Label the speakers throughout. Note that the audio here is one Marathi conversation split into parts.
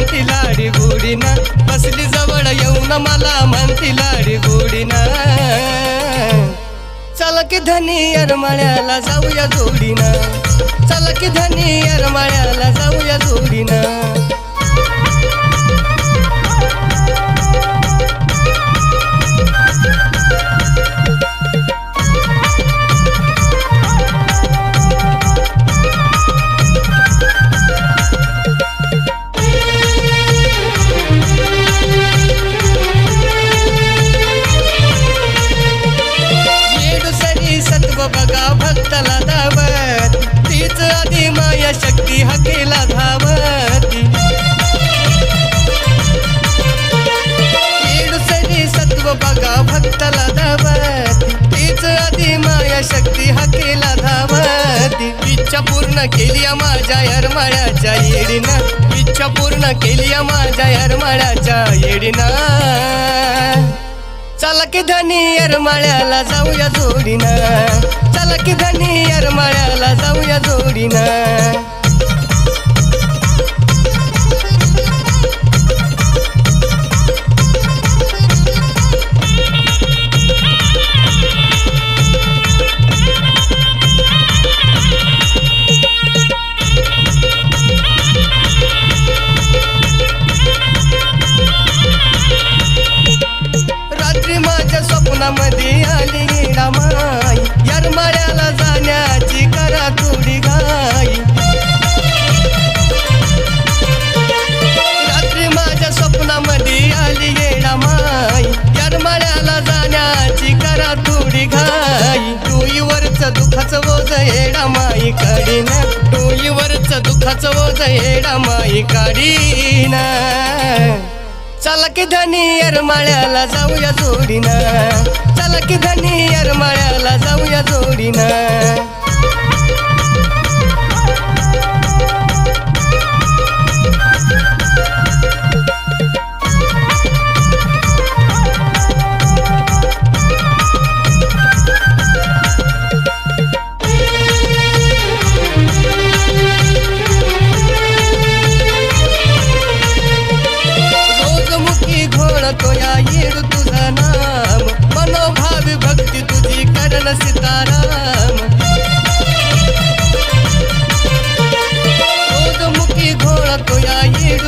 Speaker 1: म्हणती लाडी बसली जवळ येऊन मला म्हणती लाडी गोडीना. चल की धनी अरमळ्याला जाऊया जोडीना. चल की धनी अरमळ्याला जाऊया आधी माया शक्ती हकीला धावती. सरी सत्व बघा भक्ताला धावत. तीच आधी माया शक्ती हकीला धावती. इच्छा पूर्ण केली माझ्या यरमाळ्याच्या येडीनं. इच्छा पूर्ण केली माझ्या यरमाळ्याच्या येडीनं. की धनी यरमाळ्याला जाऊया जोडीनं. चला की धनी यरमाळ्याला जाऊया जोडीनं. मध्ये आली रामाई यरमाळ्याला जाण्याची करा थोडी घाई. रात्री माझ्या स्वप्नामध्ये आली येडामाई यरमाळ्याला जाण्याची करा थोडी घाई. टोईवरच दुखाचं ओझ येडामाई काढीन. टोईवरच दुखाचं ओझ येडामाई काढीन. चला की धनी अरमाळ्याला जाऊया जोडीनं. चला की धनी अरमाळ्याला जाऊया जोडीनं. करण सीताराम रोजमुखी घोळतो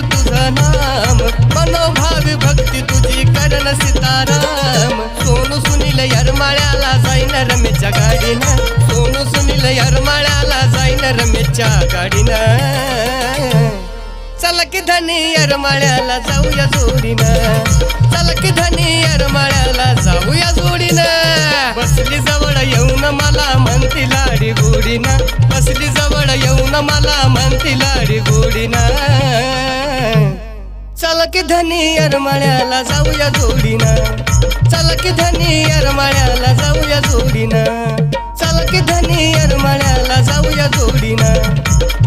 Speaker 1: तुझं नाम। मनोभावी भक्ती तुझी करण सीताराम। सोनू सुनील यरमाळ्याला जाईन रमेच्या गाडीनं। सोनू सुनील यरमाळ्याला जाईन रमेच्या गाडीनं। चल की धनी अरमाळ्याला जाऊया जोडीनं। चल की धनी गोडीना बसली जवळ येऊन मला म्हणती लाडी गोडीना. चल की धनी अरमाळ्याला जाऊया जोडीना. चल की धनी अरमाळ्याला जाऊया जोडीना. चल की धनी अरमाळ्याला जाऊया जोडीना.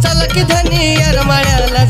Speaker 1: चल की धनी अरमाळ्याला